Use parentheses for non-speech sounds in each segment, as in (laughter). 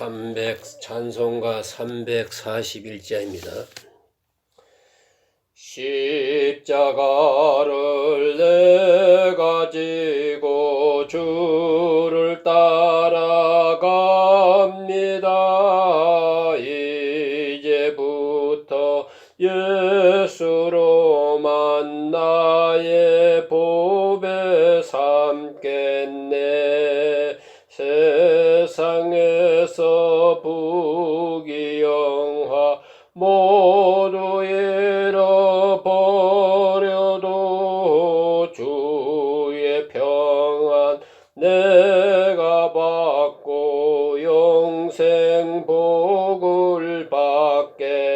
300 찬송가 341자입니다. 십자가를 내 가 지고 주를 따라갑니다. 이제부터 예수로 세상에서 부귀영화 모두 잃어버려도 주의 평안 내가 받고 영생 복을 받겠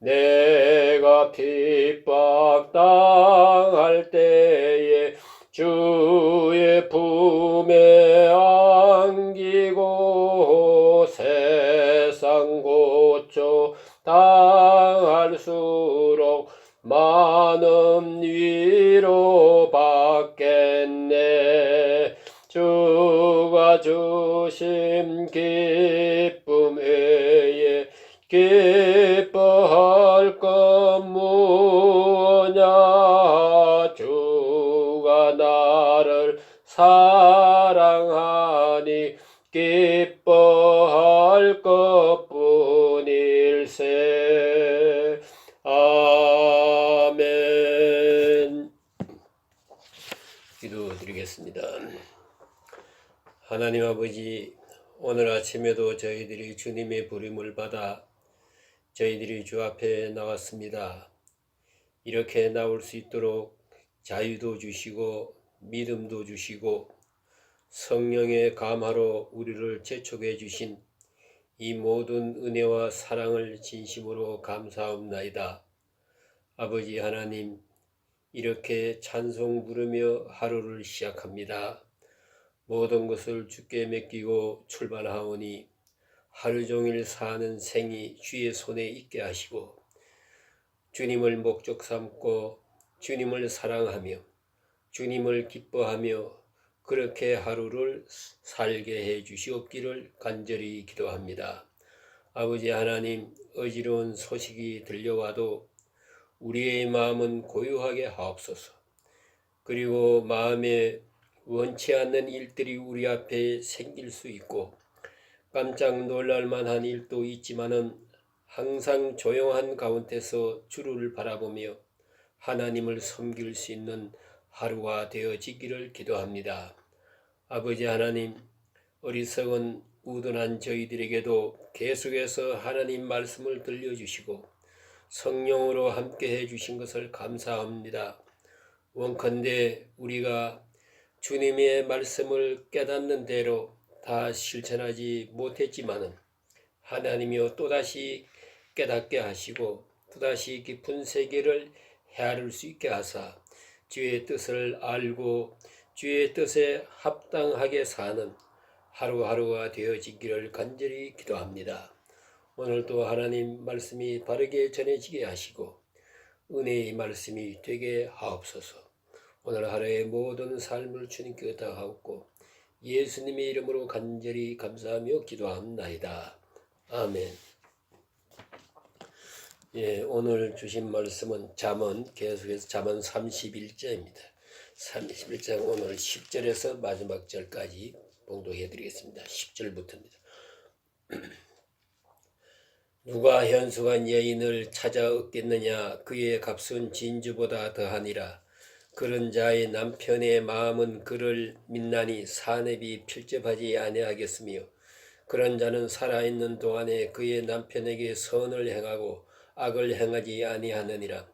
내가 핍박 하나님 아버지 오늘 아침에도 저희들이 주님의 부름을 받아 저희들이 주 앞에 나왔습니다. 이렇게 나올 수 있도록 자유도 주시고 믿음도 주시고 성령의 감화로 우리를 재촉해 주신 이 모든 은혜와 사랑을 진심으로 감사합나이다. 아버지 하나님 이렇게 찬송 부르며 하루를 시작합니다. 모든 것을 주께 맡기고 출발하오니 하루 종일 사는 생이 주의 손에 있게 하시고 주님을 목적 삼고 주님을 사랑하며 주님을 기뻐하며 그렇게 하루를 살게 해 주시옵기를 간절히 기도합니다. 아버지 하나님 어지러운 소식이 들려와도 우리의 마음은 고요하게 하옵소서. 그리고 마음에 원치 않는 일들이 우리 앞에 생길 수 있고 깜짝 놀랄 만한 일도 있지만은 항상 조용한 가운데서 주를 바라보며 하나님을 섬길 수 있는 하루가 되어지기를 기도합니다. 아버지 하나님, 어리석은 우둔한 저희들에게도 계속해서 하나님 말씀을 들려주시고 성령으로 함께 해주신 것을 감사합니다. 원컨대 우리가 주님의 말씀을 깨닫는 대로 다 실천하지 못했지만은 하나님이여 또다시 깨닫게 하시고 또다시 깊은 세계를 헤아릴 수 있게 하사 주의 뜻을 알고 주의 뜻에 합당하게 사는 하루하루가 되어지기를 간절히 기도합니다. 오늘도 하나님 말씀이 바르게 전해지게 하시고 은혜의 말씀이 되게 하옵소서. 오늘 하루의 모든 삶을 주님께 다하옵고 예수님의 이름으로 간절히 감사하며 기도합나이다. 아멘. 예, 오늘 주신 말씀은 잠언 계속해서 잠언 31장입니다. 31장 오늘 10절에서 마지막 절까지 봉독해 드리겠습니다. 10절부터입니다. (clears throat) 누가 현숙한 여인을 찾아 얻겠느냐 그의 값은 진주보다 더하니라 그런 자의 남편의 마음은 그를 민나니 사냅이 필접하지 아니하겠으며 그런 자는 살아있는 동안에 그의 남편에게 선을 행하고 악을 행하지 아니하느니라.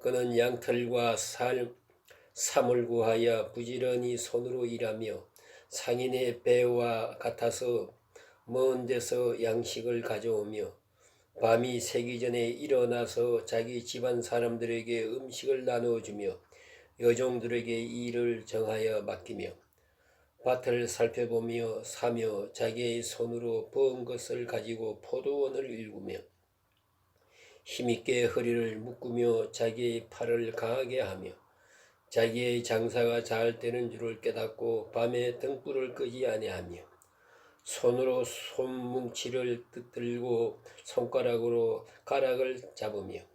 그는 양털과 살, 삼을 구하여 부지런히 손으로 일하며 상인의 배와 같아서 먼 데서 양식을 가져오며 밤이 새기 전에 일어나서 자기 집안 사람들에게 음식을 나누어 주며 여종들에게 일을 정하여 맡기며 밭을 살펴보며 사며 자기의 손으로 버은 것을 가지고 포도원을 일구며 힘있게 허리를 묶으며 자기의 팔을 강하게 하며 자기의 장사가 잘 되는 줄을 깨닫고 밤에 등불을 끄지 아니하며 손으로 손뭉치를 들고 손가락으로 가락을 잡으며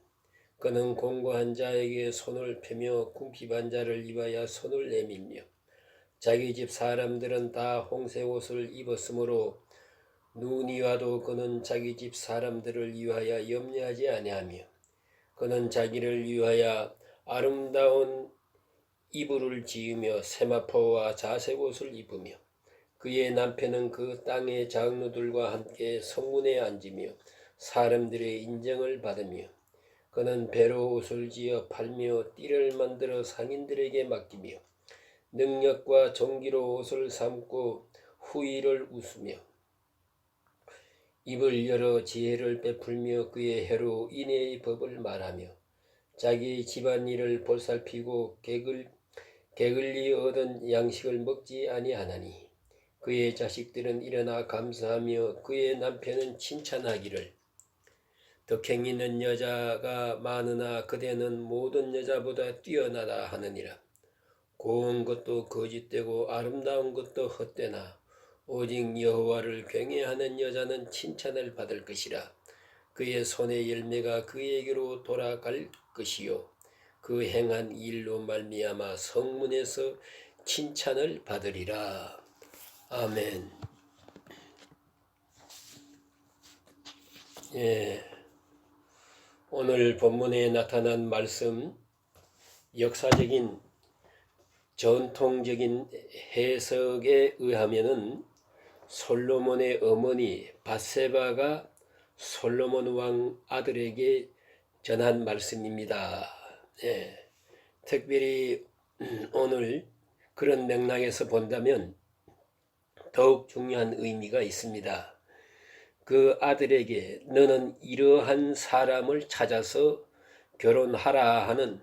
그는 공고한 자에게 손을 펴며 궁핍한 자를 입어야 손을 내밀며 자기 집 사람들은 다 홍색 옷을 입었으므로 눈이 와도 그는 자기 집 사람들을 위하여 염려하지 아니하며 그는 자기를 위하여 아름다운 이불을 지으며 세마포와 자색 옷을 입으며 그의 남편은 그 땅의 장로들과 함께 성문에 앉으며 사람들의 인정을 받으며 그는 배로 옷을 지어 팔며 띠를 만들어 상인들에게 맡기며 능력과 정기로 옷을 삼고 후의를 웃으며 입을 열어 지혜를 베풀며 그의 해로 인애의 법을 말하며 자기 집안일을 볼살피고 개글, 개글리 얻은 양식을 먹지 아니하나니 그의 자식들은 일어나 감사하며 그의 남편은 칭찬하기를 덕행 있는 여자가 많으나 그대는 모든 여자보다 뛰어나다 하느니라 고운 것도 거짓되고 아름다운 것도 헛되나 오직 여호와를 경외하는 여자는 칭찬을 받을 것이라 그의 손의 열매가 그에게로 돌아갈 것이요 그 행한 일로 말미암아 성문에서 칭찬을 받으리라 아멘. 예. 오늘 본문에 나타난 말씀 역사적인 전통적인 해석에 의하면은 솔로몬의 어머니 바세바가 솔로몬 왕 아들에게 전한 말씀입니다. 예. 특별히 음, (clears throat) 오늘 그런 맥락에서 본다면 더욱 중요한 의미가 있습니다. 그 아들에게 너는 이러한 사람을 찾아서 결혼하라 하는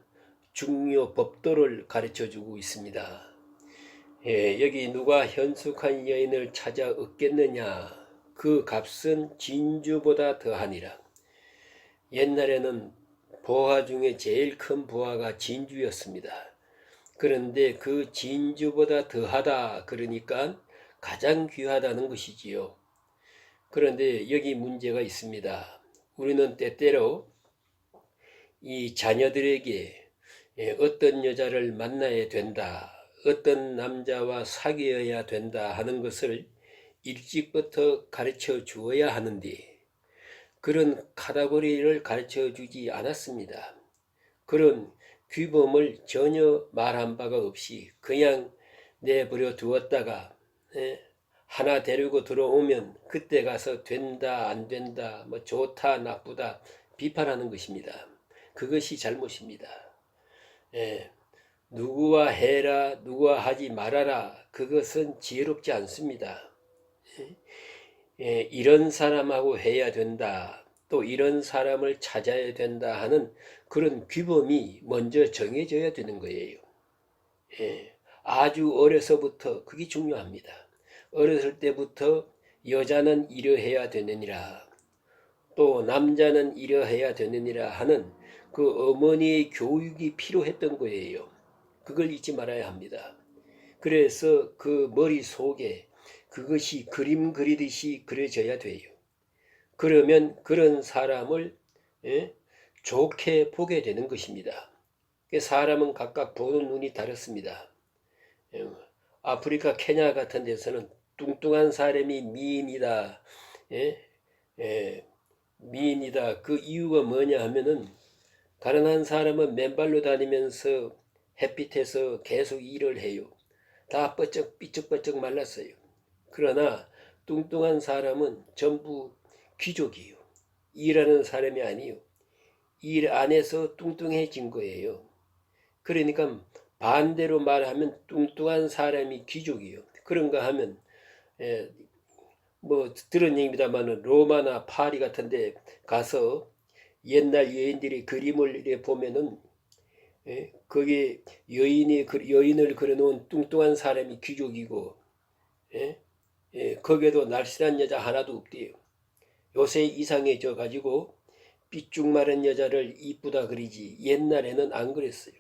중요 법도를 가르쳐 주고 있습니다. 예, 여기 누가 현숙한 여인을 찾아 얻겠느냐? 그 값은 진주보다 더하니라. 옛날에는 보화 중에 제일 큰 보화가 진주였습니다. 그런데 그 진주보다 더하다 그러니까 가장 귀하다는 것이지요. 그런데 여기 문제가 있습니다. 우리는 때때로 이 자녀들에게 예, 어떤 여자를 만나야 된다, 어떤 남자와 사귀어야 된다 하는 것을 일찍부터 가르쳐 주어야 하는데 그런 카다고리를 가르쳐 주지 않았습니다. 그런 규범을 전혀 말한 바가 없이 그냥 내버려 두었다가 예, 하나 데리고 들어오면 그때 가서 된다 안 된다 뭐 좋다 나쁘다 비판하는 것입니다. 그것이 잘못입니다. 예, 누구와 해라 누구와 하지 말아라 그것은 지혜롭지 않습니다. 예, 예, 이런 사람하고 해야 된다 또 이런 사람을 찾아야 된다 하는 그런 규범이 먼저 정해져야 되는 거예요. 예, 아주 어려서부터 그게 중요합니다. 어렸을 때부터 여자는 이러해야 되느니라 또 남자는 이러해야 되느니라 하는 그 어머니의 교육이 필요했던 거예요. 그걸 잊지 말아야 합니다. 그래서 그 머릿속에 그것이 그림 그리듯이 그려져야 돼요. 그러면 그런 사람을 예? 좋게 보게 되는 것입니다. 사람은 각각 보는 눈이 다릅니다. 예, 아프리카 케냐 같은 데서는 뚱뚱한 사람이 미인이다. 예? 예, 미인이다. 그 이유가 뭐냐 하면은 가난한 사람은 맨발로 다니면서 햇빛에서 계속 일을 해요. 다 뻗쩍 삐쩍삐쩍 말랐어요. 그러나 뚱뚱한 사람은 전부 귀족이요. 일하는 사람이 아니요. 일 안에서 뚱뚱해진 거예요. 그러니까 반대로 말하면 뚱뚱한 사람이 귀족이요. 그런가 하면 에, 뭐 들은 얘기입니다만은 로마나 파리 같은데 가서 옛날 여인들이 그림을 보면은 예, 거기 여인이 그- 여인을 그려놓은 뚱뚱한 사람이 귀족이고 예? 예, 거기에도 날씬한 여자 하나도 없대요. 요새 이상해져 가지고 삐쭉 마른 여자를 이쁘다 그리지 옛날에는 안 그랬어요.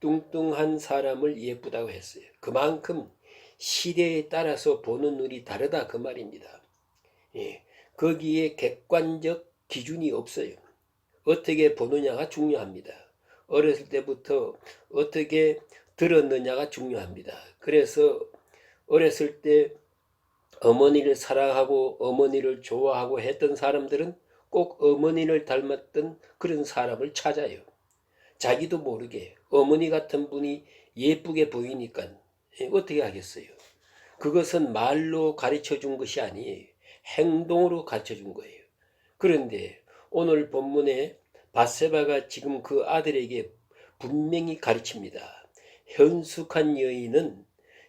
뚱뚱한 사람을 예쁘다고 했어요. 그만큼 시대에 따라서 보는 눈이 다르다 그 말입니다. 예, 거기에 객관적 기준이 없어요. 어떻게 보느냐가 중요합니다. 어렸을 때부터 어떻게 들었느냐가 중요합니다. 그래서 어렸을 때 어머니를 사랑하고 어머니를 좋아하고 했던 사람들은 꼭 어머니를 닮았던 그런 사람을 찾아요. 자기도 모르게 어머니 같은 분이 예쁘게 보이니까 예, 어떻게 하겠어요? 그것은 말로 가르쳐 준 것이 아니에요. 행동으로 가르쳐 준 거예요. 그런데 오늘 본문에 바세바가 지금 그 아들에게 분명히 가르칩니다. 현숙한 여인은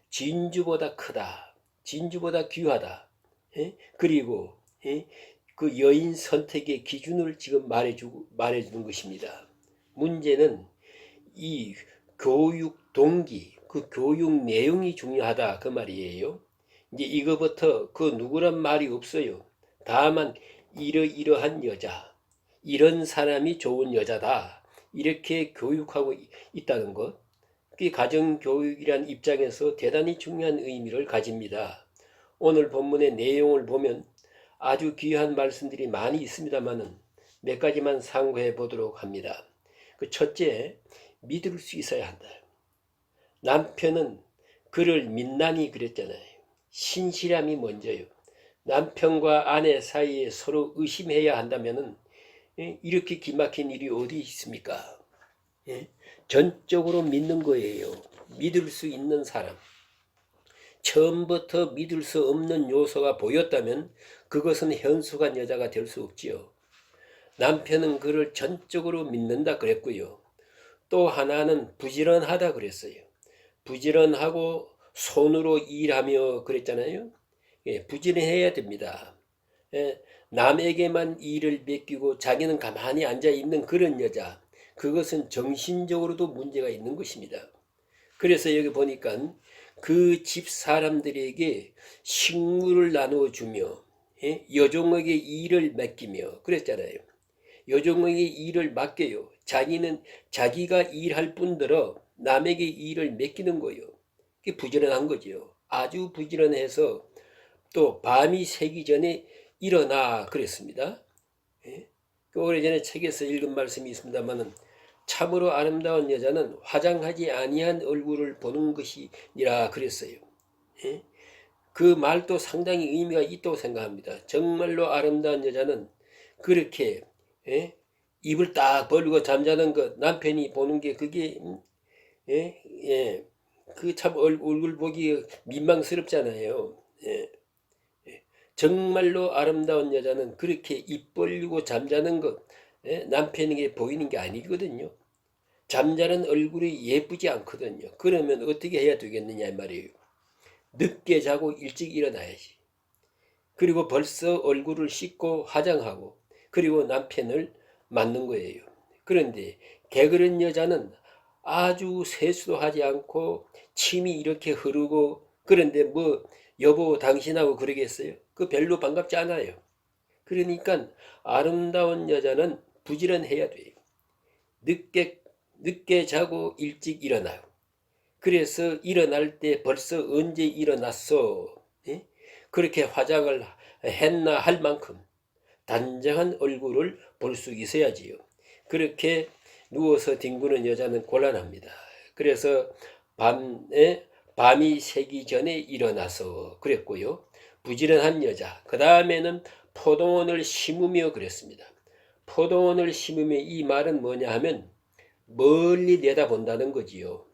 진주보다 크다. 진주보다 귀하다. 예? 그리고 예? 그 여인 선택의 기준을 지금 말해주고 말해주는 것입니다. 문제는 이 교육 동기, 그 교육 내용이 중요하다 그 말이에요. 이제 이거부터 그 누구란 말이 없어요. 다만 이러이러한 여자, 이런 사람이 좋은 여자다. 이렇게 교육하고 이- 있다는 것. 그게 가정교육이란 입장에서 대단히 중요한 의미를 가집니다. 오늘 본문의 내용을 보면 아주 귀한 말씀들이 많이 있습니다만은 몇 가지만 상고해 보도록 합니다. 그 첫째, 믿을 수 있어야 한다. 남편은 그를 믿나니 그랬잖아요. 신실함이 먼저요. 남편과 아내 사이에 서로 의심해야 한다면은 예, 이렇게 기막힌 일이 어디 있습니까? 예? 전적으로 믿는 거예요. 믿을 수 있는 사람. 처음부터 믿을 수 없는 요소가 보였다면 그것은 현숙한 여자가 될 수 없지요. 남편은 그를 전적으로 믿는다 그랬고요. 또 하나는 부지런하다 그랬어요. 부지런하고 손으로 일하며 그랬잖아요. 예, 부지런해야 됩니다. 예, 남에게만 일을 맡기고 자기는 가만히 앉아 있는 그런 여자, 그것은 정신적으로도 문제가 있는 것입니다. 그래서 여기 보니까 그 집 사람들에게 식물을 나누어 주며 예, 여종에게 일을 맡기며 그랬잖아요. 여종에게 일을 맡겨요. 자기는 자기가 일할 뿐더러 남에게 일을 맡기는 거예요. 그게 부지런한 거죠. 아주 부지런해서 또 밤이 새기 전에 일어나 그랬습니다. 예? 그 오래전에 책에서 읽은 말씀이 있습니다만은 참으로 아름다운 여자는 화장하지 아니한 얼굴을 보는 것이니라 그랬어요. 예? 그 말도 상당히 의미가 있다고 생각합니다. 정말로 아름다운 여자는 그렇게 예? 입을 딱 벌리고 잠자는 것 남편이 보는 게 그게 음, 예? 예. 그 참 얼굴 보기 민망스럽잖아요. 예. 정말로 아름다운 여자는 그렇게 입 벌리고 잠자는 것 예? 남편에게 보이는 게 아니거든요. 잠자는 얼굴이 예쁘지 않거든요. 그러면 어떻게 해야 되겠느냐 이 말이에요. 늦게 자고 일찍 일어나야지. 그리고 벌써 얼굴을 씻고 화장하고 그리고 남편을 맞는 거예요. 그런데 게으른 여자는 아주 세수도 하지 않고 침이 이렇게 흐르고 그런데 뭐 여보 당신하고 그러겠어요? 그 별로 반갑지 않아요. 그러니까 아름다운 여자는 부지런해야 돼요. 늦게 늦게 자고 일찍 일어나요. 그래서 일어날 때 벌써 언제 일어났어? 예? 그렇게 화장을 했나 할 만큼 단정한 얼굴을 볼 수 있어야지요. 그렇게 누워서 뒹구는 여자는 곤란합니다. 그래서 밤에 밤이 새기 전에 일어나서 그랬고요. 부지런한 여자. 그 다음에는 포도원을 심으며 그랬습니다. 포도원을 심으며 이 말은 뭐냐 하면 멀리 내다본다는 거지요.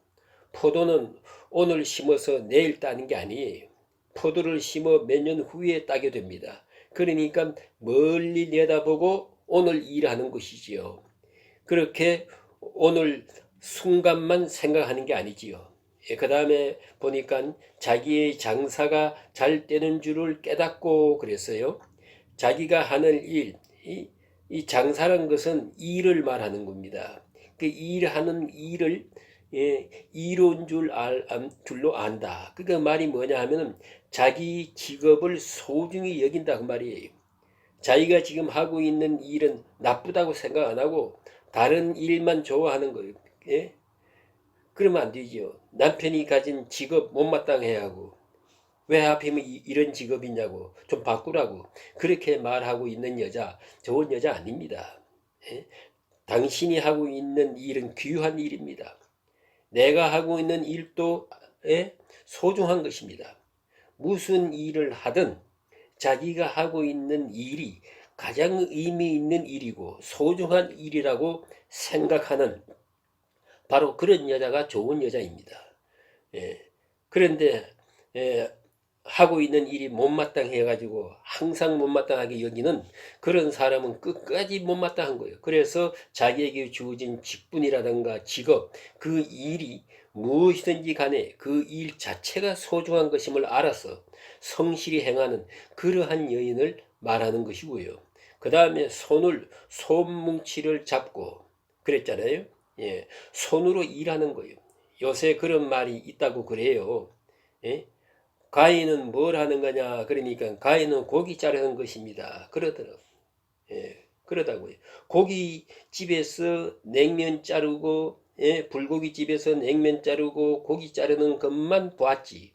포도는 오늘 심어서 내일 따는 게 아니에요. 포도를 심어 몇 년 후에 따게 됩니다. 그러니까 멀리 내다보고 오늘 일하는 것이지요. 그렇게 오늘 순간만 생각하는 게 아니지요. 그 다음에 보니까 자기의 장사가 잘 되는 줄을 깨닫고 그랬어요. 자기가 하는 일, 이, 이 장사란 것은 일을 말하는 겁니다. 그 일하는 일을 예, 이로운 줄 알, 안- 줄로 안다. 그 말이 뭐냐 하면은 자기 직업을 소중히 여긴다 그 말이에요. 자기가 지금 하고 있는 일은 나쁘다고 생각 안 하고 다른 일만 좋아하는 거예요. 예? 그러면 안 되죠. 남편이 가진 직업 못마땅해 하고 왜 하필이면 이- 이런 직업이냐고 좀 바꾸라고 그렇게 말하고 있는 여자 좋은 여자 아닙니다. 예? 당신이 하고 있는 일은 귀한 일입니다. 내가 하고 있는 일도 예? 소중한 것입니다. 무슨 일을 하든 자기가 하고 있는 일이 가장 의미 있는 일이고 소중한 일이라고 생각하는 바로 그런 여자가 좋은 여자입니다. 예. 그런데 예, 하고 있는 일이 못마땅해 가지고 항상 못마땅하게 여기는 그런 사람은 끝까지 못마땅한 거예요. 그래서 자기에게 주어진 직분이라든가 직업 그 일이 무엇이든지 간에 그 일 자체가 소중한 것임을 알아서 성실히 행하는 그러한 여인을 말하는 것이고요. 그 다음에 손을 손뭉치를 잡고 그랬잖아요. 예, 손으로 일하는 거예요. 요새 그런 말이 있다고 그래요. 예? 가인은 뭘 하는 거냐? 그러니까 가인은 고기 자르는 것입니다. 그러더라고. 예, 그러다고요. 고기 집에서 냉면 자르고, 예, 불고기 집에서 냉면 자르고 고기 자르는 것만 봤지.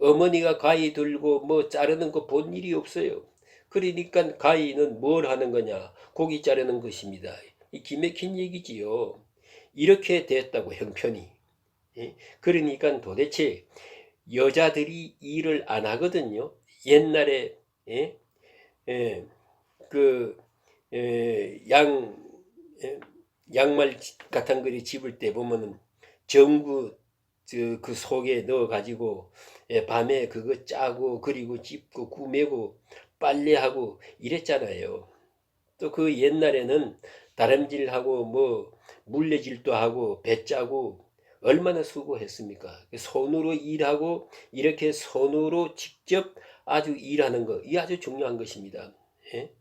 어머니가 가위 들고 뭐 자르는 거 본 일이 없어요. 그러니까 가위는 뭘 하는 거냐? 고기 자르는 것입니다. 이 기맥힌 얘기지요. 이렇게 됐다고 형편이. 예? 그러니까 도대체 여자들이 일을 안 하거든요. 옛날에 예? 예, 그 예, 양, 예, 양말 같은 거를 집을 때 보면은 전구 저, 그 속에 넣어 가지고 예, 밤에 그거 짜고 그리고 찝고 구매고 빨래하고 이랬잖아요. 또 그 옛날에는 다람질하고 뭐 물레질도 하고 배 짜고 얼마나 수고했습니까? 손으로 일하고 이렇게 손으로 직접 아주 일하는 거, 이 아주 중요한 것입니다. 예?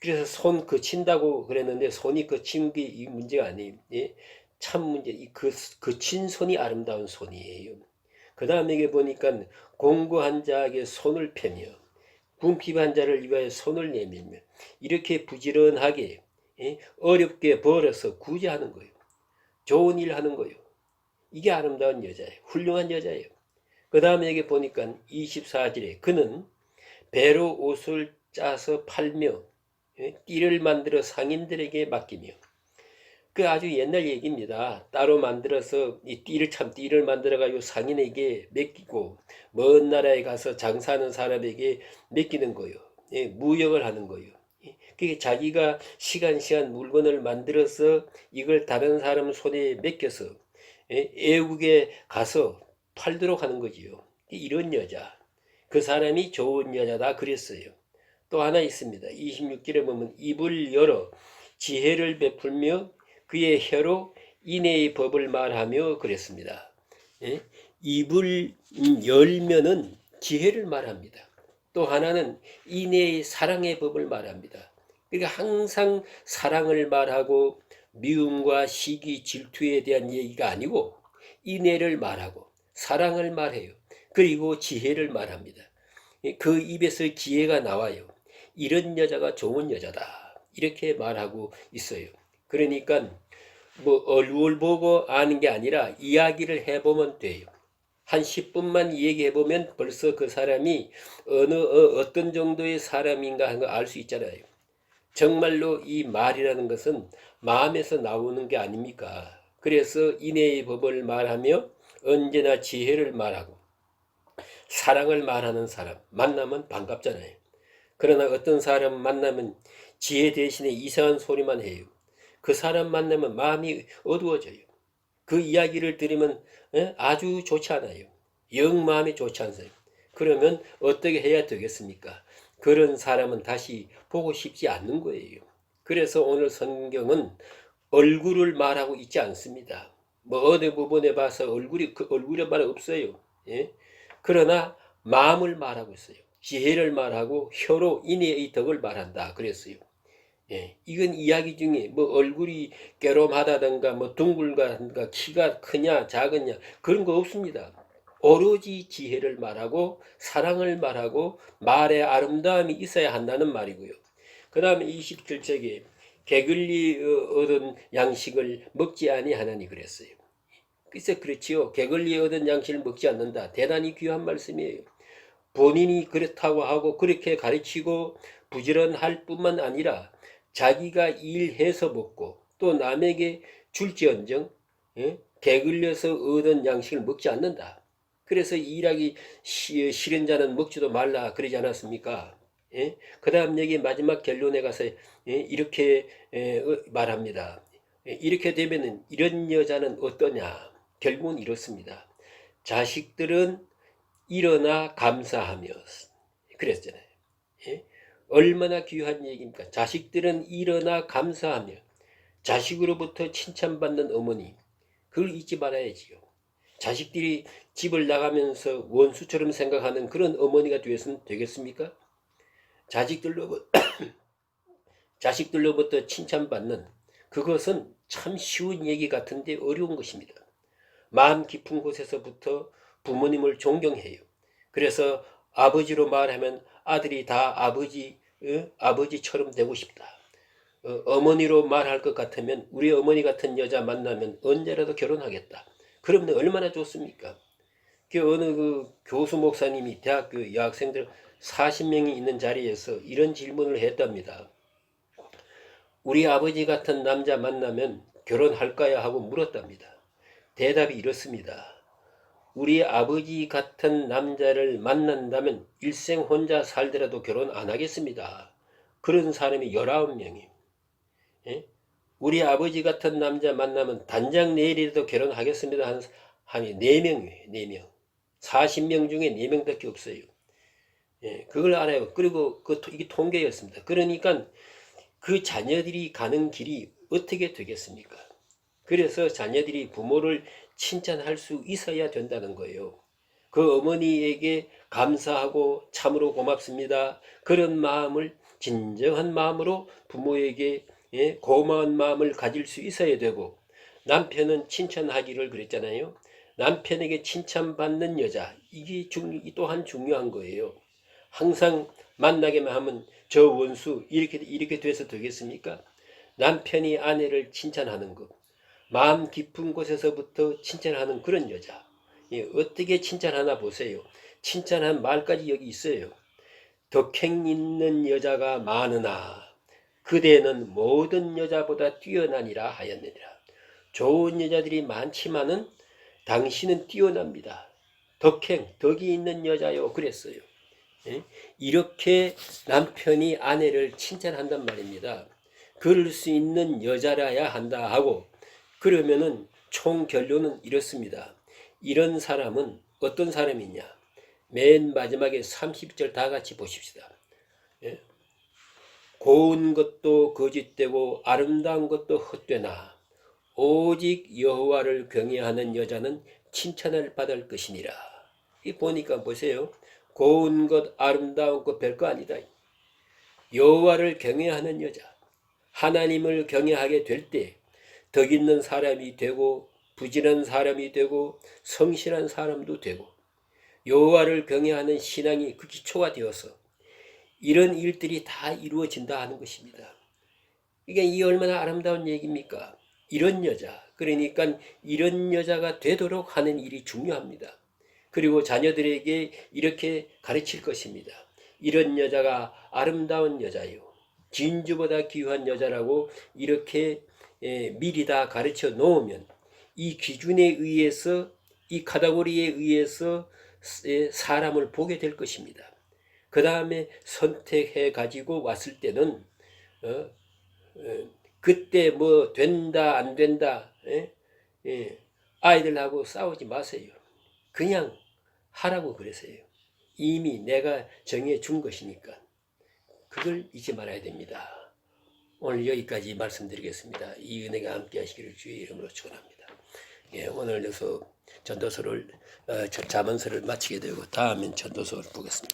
그래서 손 그친다고 그랬는데 손이 그친 게 이 문제가 아니에요. 예? 참 문제, 이 그 그친 손이 아름다운 손이에요. 그 다음에 보니까 공고한 자에게 손을 펴며 궁핍한 자를 위하여 손을 내밀며 이렇게 부지런하게 예? 어렵게 벌어서 구제하는 거예요. 좋은 일 하는 거예요. 이게 아름다운 여자예요. 훌륭한 여자예요. 그 다음에 여기 보니까 24절에 그는 배로 옷을 짜서 팔며 예, 띠를 만들어 상인들에게 맡기며 그 아주 옛날 얘기입니다. 따로 만들어서 이 띠를 참 띠를 만들어 가지고 상인에게 맡기고 먼 나라에 가서 장사하는 사람에게 맡기는 거예요. 예, 무역을 하는 거예요. 예, 그게 자기가 시간 시간 물건을 만들어서 이걸 다른 사람 손에 맡겨서 예, 애국에 가서 팔도록 하는 거지요. 이런 여자. 그 사람이 좋은 여자다 그랬어요. 또 하나 있습니다. 26절에 보면 입을 열어 지혜를 베풀며 그의 혀로 인애의 법을 말하며 그랬습니다. 예? 입을 열면은 지혜를 말합니다. 또 하나는 인애의 사랑의 법을 말합니다. 그러니까 항상 사랑을 말하고 미움과 시기, 질투에 대한 얘기가 아니고 인애를 말하고 사랑을 말해요. 그리고 지혜를 말합니다. 그 입에서 지혜가 나와요. 이런 여자가 좋은 여자다. 이렇게 말하고 있어요. 그러니까 뭐 얼굴 보고 아는 게 아니라 이야기를 해보면 돼요. 한 10분만 얘기해보면 벌써 그 사람이 어느 어, 어떤 정도의 사람인가 하는 걸 알 수 있잖아요. 정말로 이 말이라는 것은 마음에서 나오는 게 아닙니까? 그래서 인애의 법을 말하며 언제나 지혜를 말하고 사랑을 말하는 사람 만나면 반갑잖아요. 그러나 어떤 사람 만나면 지혜 대신에 이상한 소리만 해요. 그 사람 만나면 마음이 어두워져요. 그 이야기를 들으면 예? 아주 좋지 않아요. 영 마음이 좋지 않아요. 그러면 어떻게 해야 되겠습니까? 그런 사람은 다시 보고 싶지 않는 거예요. 그래서 오늘 성경은 얼굴을 말하고 있지 않습니다. 뭐 어느 부분에 봐서 얼굴이 그 얼굴에 말 없어요. 예? 그러나 마음을 말하고 있어요. 지혜를 말하고 혀로 인의 덕을 말한다. 그랬어요. 예, 이건 이야기 중에 뭐 얼굴이 깨롬하다든가 뭐 둥글다든가 키가 크냐 작으냐 그런 거 없습니다. 오로지 지혜를 말하고 사랑을 말하고 말의 아름다움이 있어야 한다는 말이고요. 그 다음에 27책에 개글리 어, 얻은 양식을 먹지 아니하나니 그랬어요. 그래서 그렇지요. 개글리 얻은 양식을 먹지 않는다. 대단히 귀한 말씀이에요. 본인이 그렇다고 하고 그렇게 가르치고 부지런할 뿐만 아니라 자기가 일해서 먹고 또 남에게 줄지언정 예? 개글려서 얻은 양식을 먹지 않는다. 그래서 일하기 시- 싫은 자는 먹지도 말라 그러지 않았습니까? 예? 그 다음 여기 마지막 결론에 가서 예? 이렇게 예, 어, 말합니다. 예, 이렇게 되면은 이런 여자는 어떠냐? 결국은 이렇습니다. 자식들은 일어나 감사하며 그랬잖아요. 예? 얼마나 귀한 얘기입니까? 자식들은 일어나 감사하며 자식으로부터 칭찬받는 어머니 그걸 잊지 말아야지요. 자식들이 집을 나가면서 원수처럼 생각하는 그런 어머니가 되었으면 되겠습니까? 자식들로부터 (coughs) 자식들로부터 칭찬받는 그것은 참 쉬운 얘기 같은데 어려운 것입니다. 마음 깊은 곳에서부터 부모님을 존경해요. 그래서 아버지로 말하면 아들이 다 아버지 어? 아버지처럼 되고 싶다. 어, 머니로 말할 것 같으면 우리 어머니 같은 여자 만나면 언제라도 결혼하겠다. 그러면 얼마나 좋습니까? 그 어느 그 교수 목사님이 대학교 여학생들 40명이 있는 자리에서 이런 질문을 했답니다. 우리 아버지 같은 남자 만나면 결혼할까요? 하고 물었답니다. 대답이 이렇습니다. 우리 아버지 같은 남자를 만난다면 일생 혼자 살더라도 결혼 안 하겠습니다. 그런 사람이 19명이. 예? 우리 아버지 같은 남자 만나면 단장 내일이라도 결혼하겠습니다. 한, 한 4명이에요. 4명. 40명 중에 4명밖에 없어요. 예, 그걸 알아요. 그리고 그, 토- 이게 통계였습니다. 그러니까 그 자녀들이 가는 길이 어떻게 되겠습니까? 그래서 자녀들이 부모를 칭찬할 수 있어야 된다는 거예요. 그 어머니에게 감사하고 참으로 고맙습니다. 그런 마음을 진정한 마음으로 부모에게 예, 고마운 마음을 가질 수 있어야 되고 남편은 칭찬하기를 그랬잖아요. 남편에게 칭찬받는 여자 이게 중, 이 또한 중요한 거예요. 항상 만나게만 하면 저 원수 이렇게 이렇게 돼서 되겠습니까? 남편이 아내를 칭찬하는 것, 마음 깊은 곳에서부터 칭찬하는 그런 여자. 예, 어떻게 칭찬하나 보세요. 칭찬한 말까지 여기 있어요. 덕행 있는 여자가 많으나 그대는 모든 여자보다 뛰어나니라 하였느니라. 좋은 여자들이 많지만은 당신은 뛰어납니다. 덕행, 덕이 있는 여자요. 그랬어요. 예? 이렇게 남편이 아내를 칭찬한단 말입니다. 그럴 수 있는 여자라야 한다 하고 그러면은 총 결론은 이렇습니다. 이런 사람은 어떤 사람이냐? 맨 마지막에 30절 다 같이 보십시다. 예? 고운 것도 거짓되고 아름다운 것도 헛되나 오직 여호와를 경외하는 여자는 칭찬을 받을 것이니라. 이 보니까 보세요. 고운 것, 아름다운 것 별거 아니다. 여호와를 경외하는 여자, 하나님을 경외하게 될 때 덕 있는 사람이 되고 부지런한 사람이 되고 성실한 사람도 되고 여호와를 경외하는 신앙이 그 기초가 되어서 이런 일들이 다 이루어진다 하는 것입니다. 이게 이 얼마나 아름다운 얘기입니까? 이런 여자, 그러니까 이런 여자가 되도록 하는 일이 중요합니다. 그리고 자녀들에게 이렇게 가르칠 것입니다. 이런 여자가 아름다운 여자요. 진주보다 귀한 여자라고 이렇게 예, 미리 다 가르쳐 놓으면 이 기준에 의해서 이 카테고리에 의해서 예, 사람을 보게 될 것입니다. 그 다음에 선택해 가지고 왔을 때는 어, 어, 그때 뭐 된다 안 된다 예? 예. 아이들하고 싸우지 마세요. 그냥 하라고 그러세요. 이미 내가 정해 준 것이니까. 그걸 잊지 말아야 됩니다. 오늘 여기까지 말씀드리겠습니다. 이 은혜가 함께 하시기를 주의 이름으로 축원합니다. 예, 오늘 여기서 전도서를 어, 저 자문서를 마치게 되고 다음엔 전도서를 보겠습니다.